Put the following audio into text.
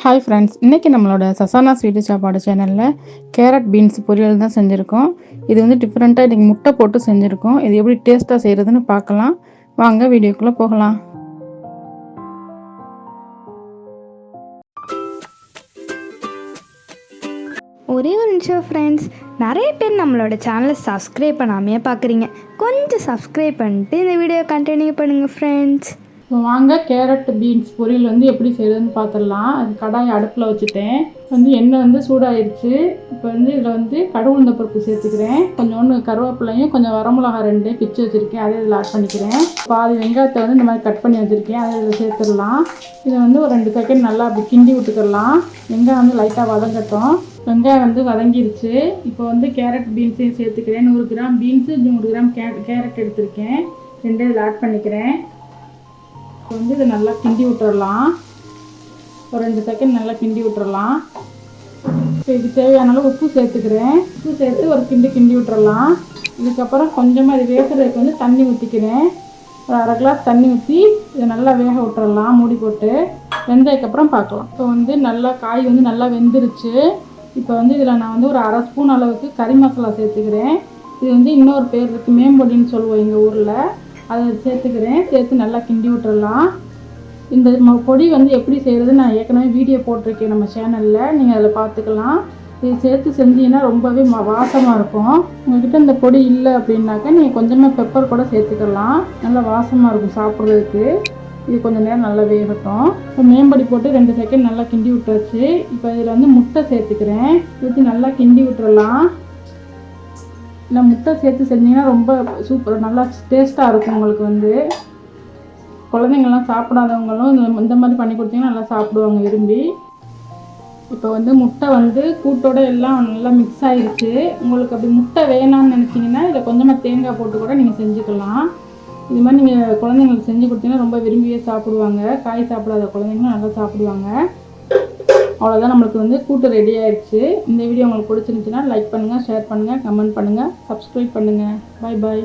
Hi friends இன்றைக்கி நம்மளோட சசானா sweet சாப்பாடு சேனலில் கேரட் பீன்ஸ் பொரியல் தான் செஞ்சுருக்கோம். இது வந்து டிஃப்ரெண்ட்டாக இன்றைக்கி முட்டை போட்டு செஞ்சுருக்கோம். இது எப்படி டேஸ்ட்டாக செய்கிறதுன்னு பார்க்கலாம். வாங்க வீடியோக்குள்ளே போகலாம். ஒரே ஒரு நிமிஷம் ஃப்ரெண்ட்ஸ் நிறைய பேர் நம்மளோட சேனலை சப்ஸ்கிரைப் பண்ணாமையே பார்க்குறீங்க. கொஞ்சம் சப்ஸ்கிரைப் பண்ணிட்டு இந்த வீடியோ கண்டினியூ பண்ணுங்கள் ஃப்ரெண்ட்ஸ் வாங்க கேரட் பீன்ஸ் பொரியல் வந்து எப்படி செய்கிறதுன்னு பார்த்துடலாம் அது கடாய் அடுப்பில் வச்சுட்டேன். வந்து எண்ணெய் வந்து சூடாயிருச்சு. இப்போ வந்து இதில் வந்து கடவுளுந்த பருப்பு சேர்த்துக்கிறேன். கொஞ்சோண்டு கருவேப்பிலையும் கொஞ்சம் வரமிளகா ரெண்டு பிச்சு வச்சுருக்கேன். அதை இதில் ஆட் பண்ணிக்கிறேன். பாதி வெங்காயத்தை வந்து இந்த மாதிரி கட் பண்ணி வச்சுருக்கேன். அதை இதில் சேர்த்துடலாம். இதை வந்து ஒரு ரெண்டு செகண்ட் நல்லா அப்படி கிண்டி விட்டுக்கிடலாம். வெங்காயம் வந்து லைட்டாக வதங்கட்டும். வெங்காயம் வந்து வதங்கிருச்சு. இப்போ வந்து கேரட் பீன்ஸையும் சேர்த்துக்கிறேன். நூறு கிராம் பீன்ஸு நூறு கிராம் கே கேரட் எடுத்திருக்கேன். ரெண்டு இதில் ஆட் பண்ணிக்கிறேன். இப்போ வந்து இதை நல்லா கிண்டி விட்டுறலாம். ஒரு ரெண்டு செகண்ட் நல்லா கிண்டி விட்டுறலாம். இப்போ இதுக்கு தேவையான அளவு உப்பு சேர்த்துக்கிறேன். உப்பு சேர்த்து ஒரு கிண்டி கிண்டி விட்டுறலாம். இதுக்கப்புறம் கொஞ்சமாக இது வேகிறதுக்கு வந்து தண்ணி ஊற்றிக்கிறேன் ஒரு அரை கிளாஸ் தண்ணி ஊற்றி இதை நல்லா வேக விட்டுறலாம் மூடி போட்டு. வெந்ததுக்கப்புறம் பார்க்கலாம். இப்போ வந்து நல்லா காய் வந்து நல்லா வெந்துருச்சு. இப்போ வந்து இதில் நான் வந்து ஒரு அரை ஸ்பூன் அளவுக்கு கறி மசாலா சேர்த்துக்கிறேன். இது வந்து இன்னொரு பேர் இருக்குது மேம்பொடின்னு சொல்லுவோம் எங்கள் ஊரில். அதை சேர்த்துக்கிறேன். சேர்த்து நல்லா கிண்டி விட்டுறலாம். இந்த ம- பொடி வந்து எப்படி செய்கிறது நான் ஏற்கனவே வீடியோ போட்டிருக்கேன் நம்ம சேனலில். நீங்கள் அதில் பார்த்துக்கலாம். இது சேர்த்து செஞ்சீங்கன்னா ரொம்பவே வாசமாக இருக்கும். உங்கள்கிட்ட இந்த பொடி இல்லை அப்படின்னாக்கா நீங்கள் கொஞ்சமாக பெப்பர் கூட சேர்த்துக்கலாம். நல்லா வாசமாக இருக்கும் சாப்பிட்றதுக்கு. இது கொஞ்சம் நேரம் நல்லா வேகட்டும். இப்போ மேம்படி போட்டு ரெண்டு செகண்ட் நல்லா கிண்டி விட்டுருச்சு இப்போ இதில் வந்து முட்டை சேர்த்துக்கிறேன். ஊற்றி நல்லா கிண்டி விட்டுறலாம். இல்லை முட்டை சேர்த்து செஞ்சீங்கன்னா ரொம்ப சூப்பர் நல்லா டேஸ்ட்டாக இருக்கும் உங்களுக்கு வந்து. குழந்தைங்கள்லாம் சாப்பிடாதவங்களும் இந்த- இந்த மாதிரி பண்ணி கொடுத்தீங்கன்னா நல்லா சாப்பிடுவாங்க விரும்பி. இப்போ வந்து முட்டை வந்து கூட்டோட எல்லாம் நல்லா மிக்ஸ் ஆகிருச்சு உங்களுக்கு அப்படி முட்டை வேணாம்னு நினச்சிங்கன்னா இதில் கொஞ்சமாக தேங்காய் போட்டு கூட நீங்கள் செஞ்சுக்கலாம். இது மாதிரி நீங்கள் குழந்தைங்களுக்கு செஞ்சு கொடுத்தீங்கன்னா ரொம்ப விரும்பியே சாப்பிடுவாங்க. காய் சாப்பிடாத குழந்தைங்களும் நல்லா சாப்பிடுவாங்க. அவ்வளோதான் நம்மளுக்கு வந்து கூட்டு ரெடி ஆயிடுச்சு. இந்த வீடியோ உங்களுக்கு பிடிச்சிருந்துச்சுன்னா லைக் பண்ணுங்கள் ஷேர் பண்ணுங்கள் கமெண்ட் பண்ணுங்கள் சப்ஸ்கிரைப் பண்ணுங்கள் பை பாய்